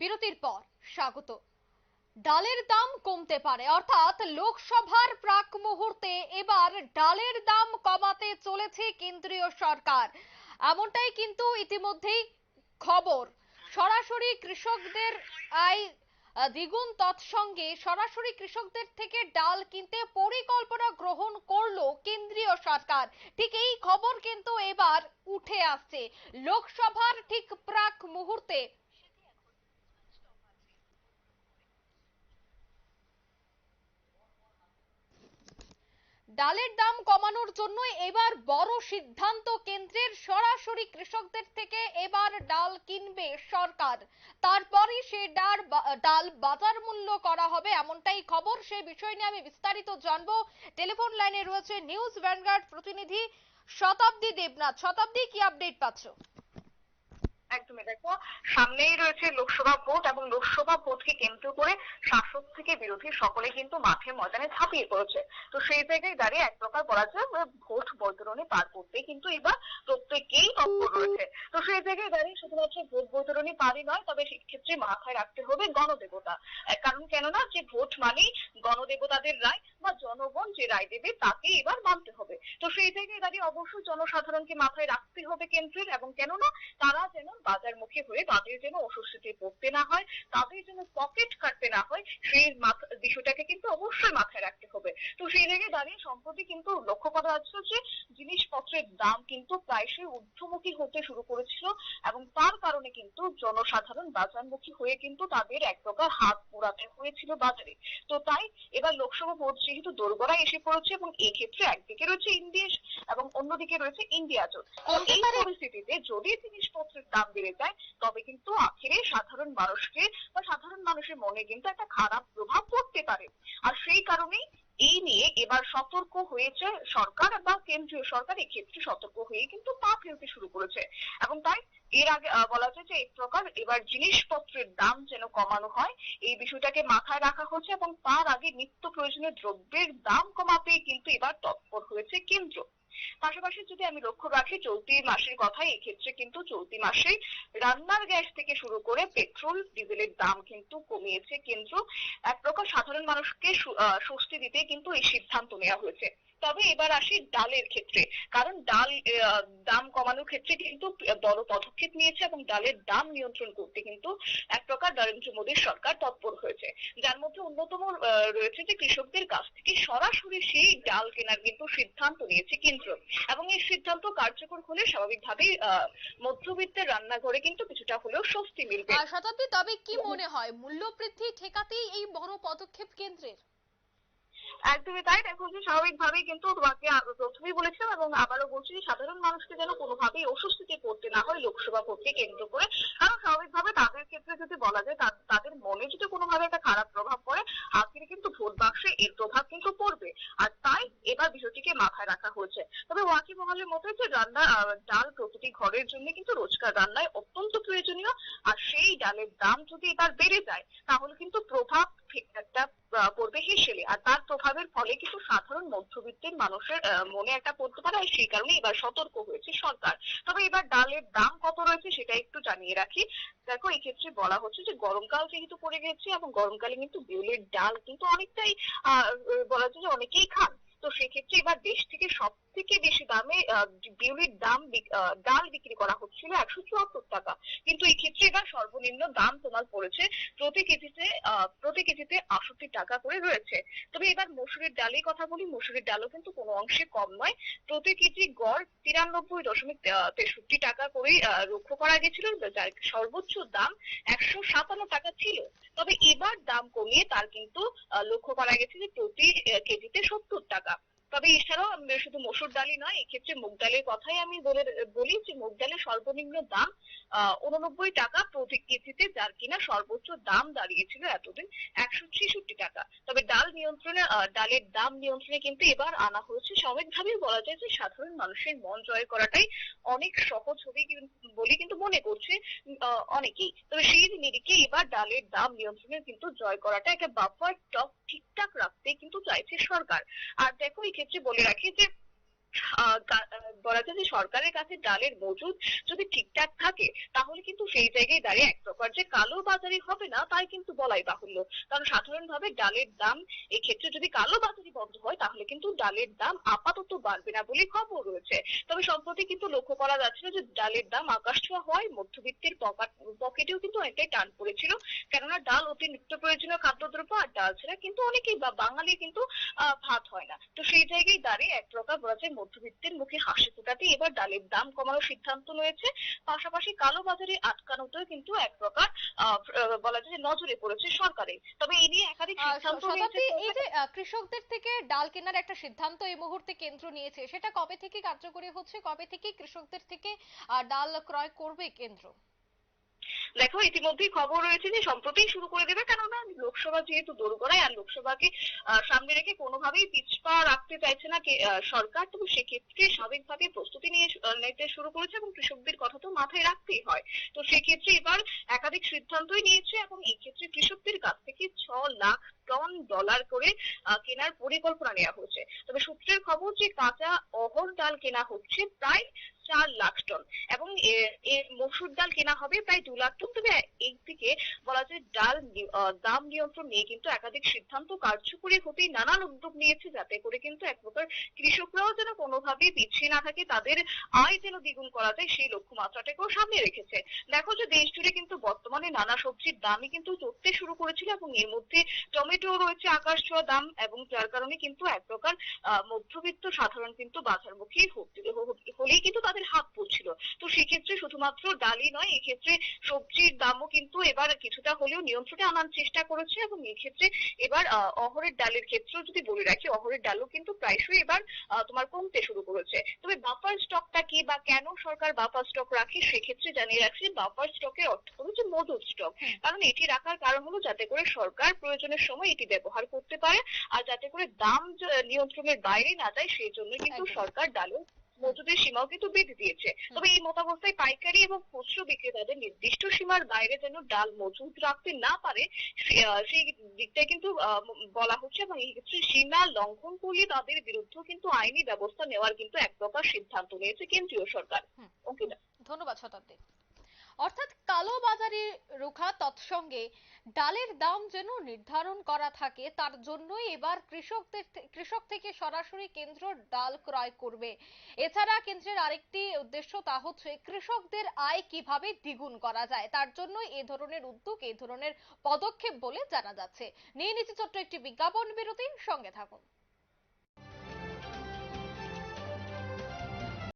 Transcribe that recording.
বিরতির পর স্বাগত। ডালের দাম কমতে পারে, অর্থাৎ লোকসভার প্রাক মুহূর্তে এবার ডালের দাম কমাতে চলেছে কেন্দ্রীয় সরকার। এমনটাই কিন্তু ইতিমধ্যেই খবর। সরাসরি কৃষকদের আয় দ্বিগুণ তৎসঙ্গে সরাসরি কৃষকদের থেকে ডাল কিনতে পরিকল্পনা গ্রহণ করল কেন্দ্রীয় সরকার। ঠিক এই খবর কিন্তু এবার উঠে আসছে। লোকসভার ঠিক প্রাক মুহূর্তে ডালের দাম কমানোর জন্য এবার বড় সিদ্ধান্ত কেন্দ্রের সরাসরি কৃষকদের থেকে এবার ডাল কিনবে সরকার। তারপরই সে ডাল ডাল বাজার মূল্য করা হবে এমনটাই খবর। সে বিষয় নিয়ে আমি বিস্তারিত জানব। টেলিফোন লাইনে রয়েছে নিউজ ভ্যানগার্ড প্রতিনিধি শতাব্দী দেবনাথ। শতাব্দী, কি আপডেট পাচ্ছ? একদমই, দেখো, সামনেই রয়েছে লোকসভা ভোট এবং লোকসভা ভোটকে কেন্দ্র করে শাসক থেকে বিরোধী সকলে কিন্তু মাঠে ময়দানে ঝাঁপিয়ে পড়েছে। তো সেই জায়গায় দাঁড়িয়ে এক প্রকার বলা যায় ভোট বৈতরণী পার করতে কিন্তু এবার প্রত্যেকেই তৎপর রয়েছে। তো সেই জায়গায় দাঁড়িয়ে শুধুমাত্র ভোট বৈতরণী পারই নয়, তবে সেক্ষেত্রে মাথায় রাখতে হবে গণদেবতা। কারণ কেননা, যে ভোট মানেই গণদেবতাদের রায় বা জনগণ যে রায় দেবে তাকে এবার মানতে হবে। তো সেই জায়গায় দাঁড়িয়ে অবশ্যই জনসাধারণকে মাথায় রাখতে হবে কেন্দ্রের, এবং কেননা, তারা যেন বাজারমুখী হয়ে তাদের যেন অস্বস্তিতে পড়তে না হয় তাদের যেন পকেট কাটতে না হয় সেই বিষয়টাকে কিন্তু অবশ্যই মাথায় রাখতে হবে। তো সেই জায়গায় দাঁড়িয়ে সম্প্রতি কিন্তু লক্ষ্য করা যাচ্ছে যে জিনিসপত্রের দাম কিন্তু প্রায়শই ঊর্ধ্বমুখী হতে শুরু করেছিল এবং তার কারণে কিন্তু জনসাধারণ বাজারমুখী হয়ে কিন্তু তাদের এক প্রকার হাত পোড়াতে হয়েছিল বাজারে। তো তাই এবার লোকসভা ভোট যেহেতু দোরগোড়ায় এসে পড়েছে এবং এই ক্ষেত্রে একদিকে রয়েছে ইন্ডিয়া এবং অন্যদিকে রয়েছে ইন্ডিয়া জোট। এই পরিস্থিতিতে যদি জিনিসপত্রের দাম বেড়ে যায়, তবে কিন্তু আখেরে সাধারণ মানুষকে বা সাধারণ মানুষের মনে কিন্তু একটা খারাপ প্রভাব পড়তে পারে। আর সেই কারণেই এই নিয়ে এবার সতর্ক হয়েছে সরকার বা কেন্দ্রীয় সরকার, এক্ষেত্রে সতর্ক হয়ে কিন্তু পা ফেলতে শুরু করেছে। এবং তাই এর আগে বলা যায় যে এক প্রকার এবার জিনিসপত্রের দাম যেন কমানো হয়, এই বিষয়টাকে মাথায় রাখা হচ্ছে এবং তার আগে নিত্য প্রয়োজনীয় দ্রব্যের দাম কমাতে কিন্তু এবার তৎপর হয়েছে কেন্দ্র। পাশাপাশি যদি আমি লক্ষ্য রাখি, চলতি মাসের কথা এক্ষেত্রে কিন্তু চলতি মাসে রান্নার গ্যাস থেকে শুরু করে পেট্রোল, ডিজেলের দাম কিন্তু কমিয়েছে। কেন্দ্র এক প্রকার সাধারণ মানুষকে স্বস্তি দিতে কিন্তু এই সিদ্ধান্ত নেওয়া হয়েছে। তবে এবার আসি ডালের ক্ষেত্রে। কারণ ডাল দাম কমানোর ক্ষেত্রে কিন্তু বড় পদক্ষেপ নিয়েছে এবং ডালের দাম নিয়ন্ত্রণ করতে কিন্তু এক প্রকার নরেন্দ্র মোদীর সরকার তৎপর হয়েছে। যার মধ্যে অন্যতম রয়েছে যে কৃষকদের কাছ থেকে সরাসরি সেই ডাল কেনার কিন্তু সিদ্ধান্ত নিয়েছে কেন্দ্র। এবং এই সিদ্ধান্ত কার্যকর হলে স্বাভাবিকভাবেই আহ, মধ্যবিত্তের রান্নাঘরে কিন্তু কিছুটা হলেও স্বস্তি মিলবে। আর শতাব্দী তবে কি মনে হয়? মূল্য বৃদ্ধি ঠেকাতেই এই বড় পদক্ষেপ কেন্দ্রের? একদমই তাই। দেখো যে স্বাভাবিকভাবেই কিন্তু তোমাকে প্রথমেই বলেছিলাম এবং আবারও বলছি যে সাধারণ মানুষকে যেন কোনোভাবেই অস্বস্তিতে পড়তে না হয়, লোকসভা ভোটকে কেন্দ্র করে। কারণ স্বাভাবিকভাবে তাদের ক্ষেত্রে যদি বলা যায় তাদের মনে যদি কোনোভাবে একটা খারাপ প্রভাব পড়ে আখেরে কিন্তু ভোট বাক্সে এর প্রভাব কিন্তু পড়বে। আর তাই এবার বিষয়টিকে মাথায় রাখা হয়েছে। তবে ওয়াকি মহলের মতে যে রান্না ডাল প্রতিটি ঘরের জন্য কিন্তু রোজকার রান্নায় অত্যন্ত প্রয়োজনীয়। আর সেই ডালের দাম যদি এবার বেড়ে যায়, তাহলে কিন্তু প্রভাব পড়বে হেসেলে। আর তার প্রভাবের ফলে কিন্তু সাধারণ মধ্যবিত্তের মানুষের মনে একটা পড়তে পারে সেই কারণে এবার সতর্ক হয়েছে সরকার। তবে এবার ডালের দাম কত রয়েছে সেটা একটু জানিয়ে রাখি। দেখো এই ক্ষেত্রে বলা হচ্ছে যে গরমকাল যেহেতু পড়ে গেছে এবং গরমকালে কিন্তু বিউলির ডাল কিন্তু অনেকটাই, আহ, বলা যায় যে অনেকেই খান। তো সেক্ষেত্রে এবার দেশ থেকে সব থেকে বেশি দামে বিউলির দাম ডাল বিক্রি করা হচ্ছিল একশো চুয়াত্তর টাকা। কিন্তু এই ক্ষেত্রে এবার সর্বনিম্ন দাম তোমার পড়েছে প্রতি কেজিতে প্রতি কেজিতে আষট্টি টাকা করে রয়েছে। তবে এবার মসুরের ডালের কথা বলি, মসুরের ডালও কিন্তু কোনো অংশে কম নয়। প্রতি কেজি গড় তিরানব্বই দশমিক তেষট্টি টাকা করে লক্ষ্য করা গেছিল, যার সর্বোচ্চ দাম একশো সাতান্ন টাকা ছিল। তবে এবার দাম কমিয়ে তার কিন্তু লক্ষ্য করা গেছে যে প্রতি কেজিতে সত্তর টাকা। তবে এছাড়াও শুধু মসুর ডালই নয়, এক্ষেত্রে মুগ ডালের কথাই আমি বলে, বলি যে মুগ ডালের সর্বনিম্ন দাম উননব্বই টাকা প্রতি কেজিতে, যার কিনা সর্বোচ্চ দাম দাঁড়িয়েছিল এতদিন একশো ছেষট্টি টাকা। তবে ডাল নিয়ন্ত্রণে ডালের দাম নিয়ন্ত্রণে কিন্তু এবার আনা হয়েছে। স্বাভাবিকভাবেই বলা যায় যে সাধারণ মানুষের মন জয় করাটাই অনেক সহজ হবে বলে কিন্তু মনে করছে অনেকেই। তবে সেই নিরিখে এবার ডালের দাম নিয়ন্ত্রণে কিন্তু জয় করাটা একটা বাফার স্টক ঠিকঠাক রাখতে কিন্তু চাইছে সরকার। আর দেখো ক্ষেত্রে বলে রাখি যে আহ, কা- আহ, বলা যায় যে সরকারের কাছে ডালের মজুদ যদি ঠিকঠাক থাকে, তাহলে কিন্তু সেই জায়গায় দাঁড়িয়ে এক প্রকার যে কালো বাজারি হবে না, তাই কিন্তু বলাই বাহুল্য। কারণ সাধারণভাবে ডালের দাম এই ক্ষেত্রে যদি কালো বাজারি বন্ধ হয়, তাহলে কিন্তু ডালের দাম আপাতত বাড়বে না বলে খবর রয়েছে। তবে সম্প্রতি কিন্তু লক্ষ্য করা যাচ্ছিল যে ডালের দাম আকাশ ছোঁয়া হওয়ায় মধ্যবিত্তের পকেট, পকেটেও কিন্তু অনেকটাই টান পড়েছিল। কেননা ডাল অতি নিত্য প্রয়োজনীয় খাদ্যদ্রব্য আর ডাল ছাড়া কিন্তু অনেকেই বাঙালি কিন্তু ভাত হয় না। তো সেই জায়গায় দাঁড়িয়ে এক প্রকার বলা যায় মধ্যবিত্তের মুখে হাসি ফোটাতে এবার ডালের দাম কমানোর সিদ্ধান্ত রয়েছে। পাশাপাশি কালো বাজারে আটকানোতেও কিন্তু এক প্রকার বলা যায় নজরে পড়েছে সরকারে। তবে এই নিয়ে একাধিক সিদ্ধান্ত নিয়েছে এই যে কৃষকদের থেকে ডাল কেনার একটা সিদ্ধান্ত এই মুহূর্তে কেন্দ্র নিয়েছে। সেটা কবে থেকে কার্যকরী হচ্ছে? কবে থেকে কৃষকদের থেকে ডাল ক্রয় করবে কেন্দ্র? দেখো ইতিমধ্যেই খবর রয়েছে যে সম্প্রতি শুরু করে দেবে কেননা লোকসভা যেহেতু দোরগোড়ায় আর লোকসভাকে সামনে রেখে কোনোভাবেই পিছপা রাখতে চাইছে না সরকার। তবে সেক্ষেত্রে স্বাভাবিকভাবে প্রস্তুতি নিয়ে নিতে শুরু করেছে এবং কৃষকদের কথা তো মাথায় রাখতেই হয়। তো সেক্ষেত্রে এবার একাধিক সিদ্ধান্তই নিয়েছে এবং এই ক্ষেত্রে কৃষকদের কাছ থেকে ছ লাখ টন ডলার করে কেনার পরিকল্পনা নেওয়া হয়েছে। তবে সূত্রের খবর যে কাঁচা অহল ডাল কেনা হচ্ছে, প্রায় চার লাখ টন। এবং এর মসুর ডাল কেনা হবে প্রায় দু লাখ টন। তবে একদিকে বলা যায় ডাল দাম নিয়ন্ত্রণ নিয়ে কিন্তু একাধিক সিদ্ধান্ত কার্যকরী হতেই নানান উদ্যোগ নিয়েছে, যাতে করে কিন্তু এক প্রকার কৃষকরাও যেন কোনোভাবেই পিছিয়ে না থাকে, তাদের আয় যেন দ্বিগুণ করা যায়, সেই লক্ষ্যমাত্রাটাকেও সামনে রেখেছে। দেখো যে দেশ জুড়ে কিন্তু বর্তমানে নানা সবজির দামই কিন্তু চড়তে শুরু করেছিল এবং এর মধ্যে টমেটো রয়েছে আকাশ ছোঁয়া দাম এবং যার কারণে কিন্তু এক প্রকার মধ্যবিত্ত সাধারণ কিন্তু বাজারমুখী হতে- হ- হলেই কিন্তু তাদের হাত পড়ছিল তো সেক্ষেত্রে শুধুমাত্র ডালই নয় এক্ষেত্রে সবজির দামও কিন্তু এবার কিছুটা হলেও নিয়ন্ত্রণে আনার চেষ্টা করেছে এবং এক্ষেত্রে এবার অহরের ডালের ক্ষেত্রেও যদি বলে রাখি অহরের ডালও কিন্তু প্রায়শই এবার তোমার কমতে শুরু করেছে। তবে বাফার স্টকটা কি বা কেন সরকার বাফার স্টক রাখে সেক্ষেত্রে জানিয়ে রাখছি বাফার স্টকের অর্থ হলো যে মজুদ স্টক। কারণ এটি রাখার কারণ হলো যাতে করে সরকার প্রয়োজনের সময় এটি ব্যবহার করতে পারে আর যাতে করে দাম নিয়ন্ত্রণের বাইরে না যায় সেই জন্য কিন্তু সরকার ডালের মজুদের সীমাও কিন্তু বেঁধে দিয়েছে। তবে এই মতাবস্থায় পাইকারি এবং খুচরো বিক্রেতাদের নির্দিষ্ট সীমার বাইরে যেন ডাল মজুদ রাখতে না পারে সেই দিকটা কিন্তু বলা হচ্ছে এবং এই ক্ষেত্রে সীমা লঙ্ঘন করলে তাদের বিরুদ্ধে কিন্তু আইনি ব্যবস্থা নেওয়ার কিন্তু এক প্রকার সিদ্ধান্ত নিয়েছে কেন্দ্রীয় সরকার। ধন্যবাদ শতাব্দী। অর্থাৎ কালো বাজারি তৎসঙ্গে ডালের দাম যেন নির্ধারণ করা থাকে, তার জন্যই এবার কৃষকদের কৃষক থেকে সরাসরি কেন্দ্র ডাল ক্রয় করবে। এছাড়া কেন্দ্রের আরেকটি উদ্দেশ্য তা হচ্ছে কৃষকদের আয় কীভাবে দ্বিগুণ করা যায়, তার জন্য এ ধরনের উদ্যোগ, এ ধরনের পদক্ষেপ বলে জানা যাচ্ছে। নিয়ে নিচ্ছে ছোট্ট একটি বিজ্ঞাপন বিরতির সঙ্গে থাকুন।